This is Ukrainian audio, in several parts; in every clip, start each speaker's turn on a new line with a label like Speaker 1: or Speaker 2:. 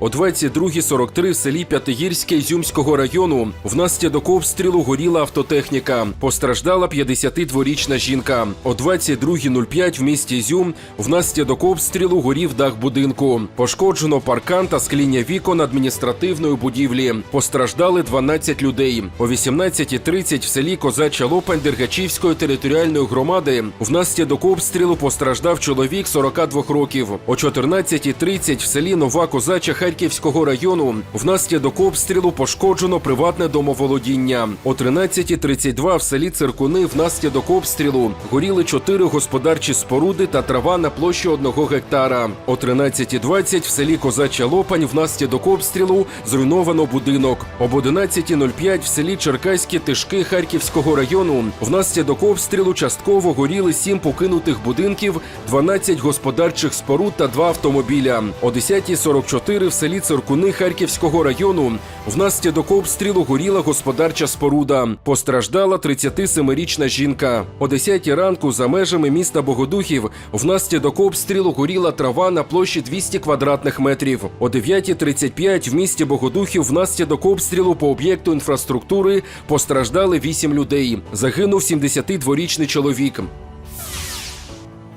Speaker 1: О 22.43 в селі П'ятигірське Ізюмського району внаслідок обстрілу горіла автотехніка. Постраждала 52-річна жінка. О 22.05 в місті Ізюм внаслідок обстрілу горів дах будинку. Пошкоджено паркан та скління вікон адміністративної будівлі. Постраждали 12 людей. О 18.30 в селі Козача Лопань Дергачівської територіальної громади внаслідок обстрілу постраждав чоловік 42 років. О 14.30 в селі Нова Козача Харківського району внаслідок обстрілу пошкоджено приватне домоволодіння. О 13.32 в селі Циркуни внаслідок обстрілу горіли чотири господарчі споруди та трава на площі одного гектара. О 13.20 в селі Козача Лопань внаслідок обстрілу зруйновано будинок. Об 11.05 в селі Черкаські Тишки Харківського району внаслідок обстрілу частково горіли сім покинутих будинків, 12 господарчих споруд та два автомобіля. О 10.44 в селі Циркуни Харківського району внаслідок обстрілу горіла господарча споруда. Постраждала 37-річна жінка. О 10 ранку за межами міста Богодухів внаслідок обстрілу горіла трава на площі 200 квадратних метрів. О 9.35 в місті Богодухів внаслідок обстрілу по об'єкту інфраструктури постраждали 8 людей. Загинув 72-річний чоловік.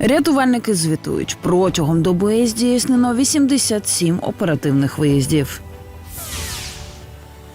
Speaker 2: Рятувальники звітують, протягом доби здійснено 87 оперативних виїздів.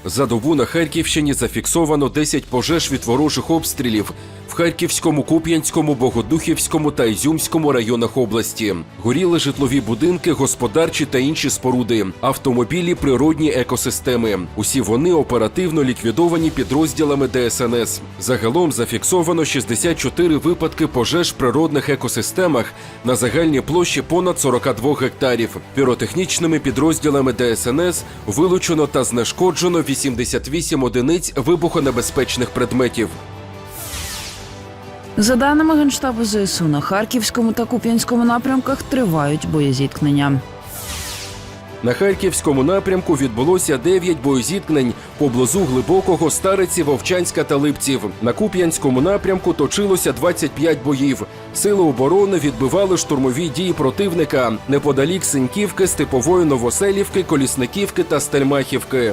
Speaker 1: За добу на Харківщині зафіксовано 10 пожеж від ворожих обстрілів в Харківському, Куп'янському, Богодухівському та Ізюмському районах області. Горіли житлові будинки, господарчі та інші споруди, автомобілі, природні екосистеми. Усі вони оперативно ліквідовані підрозділами ДСНС. Загалом зафіксовано 64 випадки пожеж в природних екосистемах на загальній площі понад 42 гектарів. Піротехнічними підрозділами ДСНС вилучено та знешкоджено 88 одиниць вибухонебезпечних предметів.
Speaker 2: За даними Генштабу ЗСУ, на Харківському та Куп'янському напрямках тривають боєзіткнення.
Speaker 1: На Харківському напрямку відбулося 9 боєзіткнень поблизу глибокого стариці Вовчанська та Липців. На Куп'янському напрямку точилося 25 боїв. Сили оборони відбивали штурмові дії противника неподалік Синьківки, Степової Новоселівки, Колісниківки та Стельмахівки.